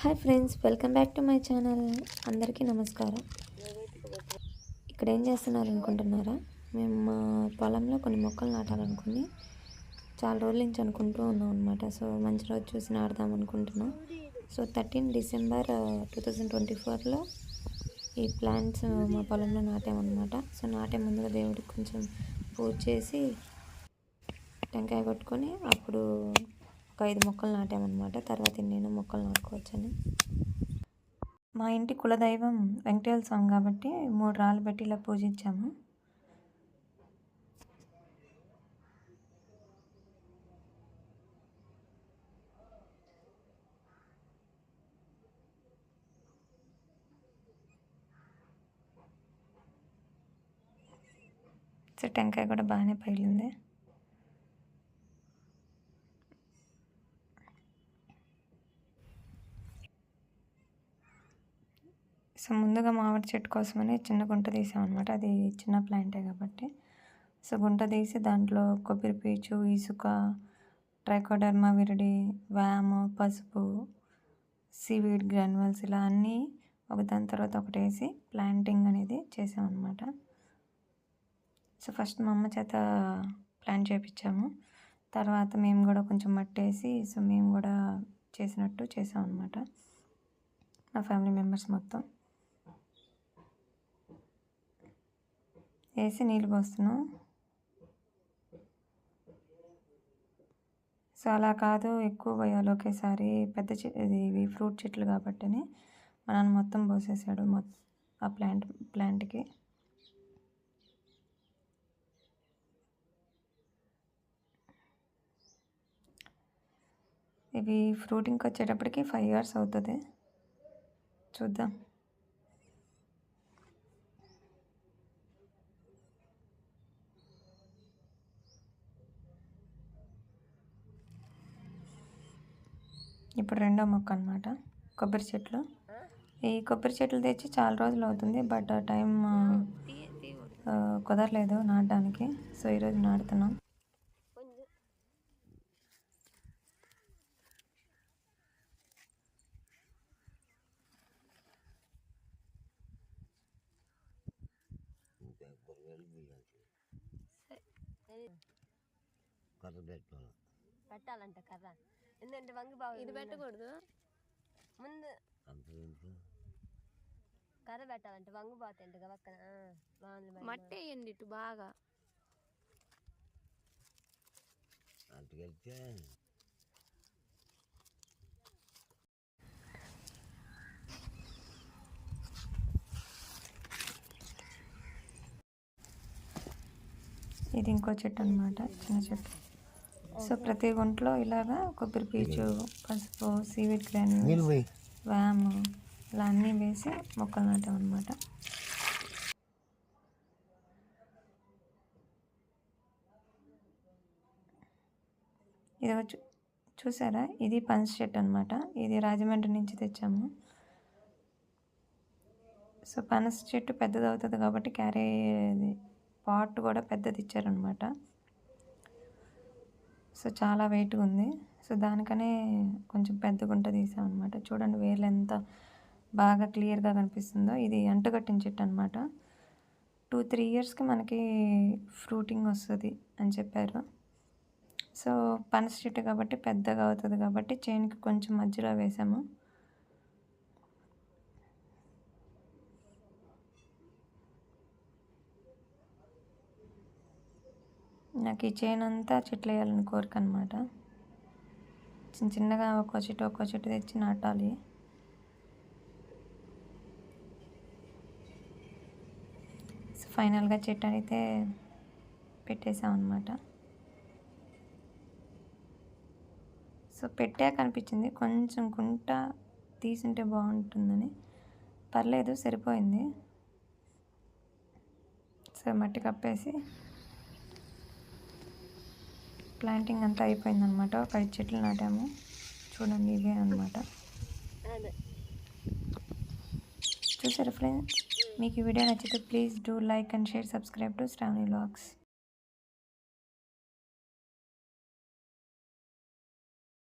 Hi friends welcome back to my channel. అందరికీ నమస్కారం. ఇక్కడ ఏం చేస్తున్నారు అనుకుంటున్నారా మేము మా పొలంలో కొన్ని మొక్కలు నాటాలనుకుని చాలా రోజుల నుంచి అనుకుంటూ ఉన్నాం అనమాట సో మంచి రోజు చూసి నాడదాం అనుకుంటున్నాం. So thirteen December two thousand twenty ఫోర్లో ఈ ప్లాంట్స్ మా పొలంలో నాటామన్నమాట. సో నాటే ముందుగా దేవుడికి కొంచెం పూజ చేసి టెంకాయ కొట్టుకొని అప్పుడు ఒక ఐదు మొక్కలు నాటామన్నమాట. తర్వాత నేను మొక్కలు నాటుకోవచ్చని. మా ఇంటి కులదైవం వెంకటేశ్వర స్వామి కాబట్టి మూడు రాళ్ళు పెట్టి ఇలా పూజించాము. సో టెంకాయ కూడా బాగానే పగిలింది. సో ముందుగా మామిడి చెట్టు కోసమని చిన్న గుంట తీసామన్నమాట. అది చిన్న ప్లాంటే కాబట్టి. సో గుంట తీసి దాంట్లో కొబ్బరి పీచు ఇసుక ట్రైకోడర్మా విరిడి వ్యామ్ పసుపు సీవీడ్ గ్రాన్యువల్స్ ఇలా అన్నీ ఒక దాని తర్వాత ఒకటి వేసి ప్లాంటింగ్ అనేది చేసామన్నమాట. సో ఫస్ట్ మా అమ్మ చేత ప్లాంట్ చేపించాము తర్వాత మేము కూడా కొంచెం మట్టి వేసి సో మేము కూడా చేసినట్టు చేసాం అనమాట మా ఫ్యామిలీ మెంబర్స్ మొత్తం. వేసి నీళ్ళు పోస్తున్నాం. సో అలా కాదు. ఎక్కువ పోయాలి ఒకేసారి. పెద్ద ఇది ఇవి ఫ్రూట్ చెట్లు కాబట్టిని మా నాన్న మొత్తం పోసేసాడు మొత్తం ఆ ప్లాంట్ ప్లాంట్కి. ఇవి ఫ్రూటింగ్కి వచ్చేటప్పటికి ఫైవ్ ఇయర్స్ అవుతుంది. చూద్దాం. ఇప్పుడు రెండో మొక్క అనమాట కొబ్బరి చెట్లు. ఈ కొబ్బరి చెట్లు తెచ్చి చాలా రోజులు అవుతుంది. బట్ టైం కుదరలేదు నాటడానికి. సో ఈరోజు నాటుతున్నాం. కర్ర పెట్టాలంట కర్ర. ఎందుకంటే వంగి బాగా ఇది పెట్టకూడదు. ముందు కర్ర పెట్టాలంటే వంగి పోతాయంట కదా పక్కన. మట్టి వేయండి ఇటు బాగా. అంతకెళ్తే ఇది ఇంకో చెట్టు అనమాట చిన్న చెట్టు. సో ప్రతి గుంట్లో ఇలాగా కొబ్బరి పీచు పసుపు సీవిడ్ గ్రాన్యూల్స్ వ్యామ్ ఇలా అన్నీ వేసి మొక్కలు నాటాం అనమాట ఇది చూసారా? ఇది పనస చెట్టు అనమాట ఇది రాజమండ్రి నుంచి తెచ్చాము. సో పనస చెట్టు పెద్దది అవుతుంది కాబట్టి క్యారీ పాట్ కూడా పెద్దది ఇచ్చారనమాట సో చాలా వెయిట్గా ఉంది. సో దానికనే కొంచెం పెద్ద గుంట తీసామన్నమాట. చూడండి వేర్లు ఎంత బాగా క్లియర్గా కనిపిస్తుందో. ఇది అంటుకట్టిన చెట్టు అనమాట టూ త్రీ ఇయర్స్కి మనకి ఫ్రూటింగ్ వస్తుంది అని చెప్పారు. సో పనస చెట్టు కాబట్టి పెద్దగా అవుతుంది కాబట్టి చైన్కి కొంచెం మధ్యలో వేసాము. నాకు ఈ చైన్ అంతా చెట్లు వేయాలని కోరిక అనమాట చిన్న చిన్నగా ఒక్కో చెట్టు ఒక్కో చెట్టు తెచ్చి నాటాలి. సో ఫైనల్గా చెట్టు అయితే పెట్టేసామన్నమాట సో పెట్టాక అనిపించింది కొంచెం గుంట తీసుంటే బాగుంటుందని. పర్లేదు సరిపోయింది. సో మట్టి కప్పేసి ప్లాంటింగ్ అంతా అయిపోయిందనమాట ఒక ఐదు చెట్లు నాటాము. చూడండి ఇవే అనమాట. చూసారా ఫ్రెండ్స్ మీకు ఈ వీడియో నచ్చితే please do like and share subscribe to Sravani vlogs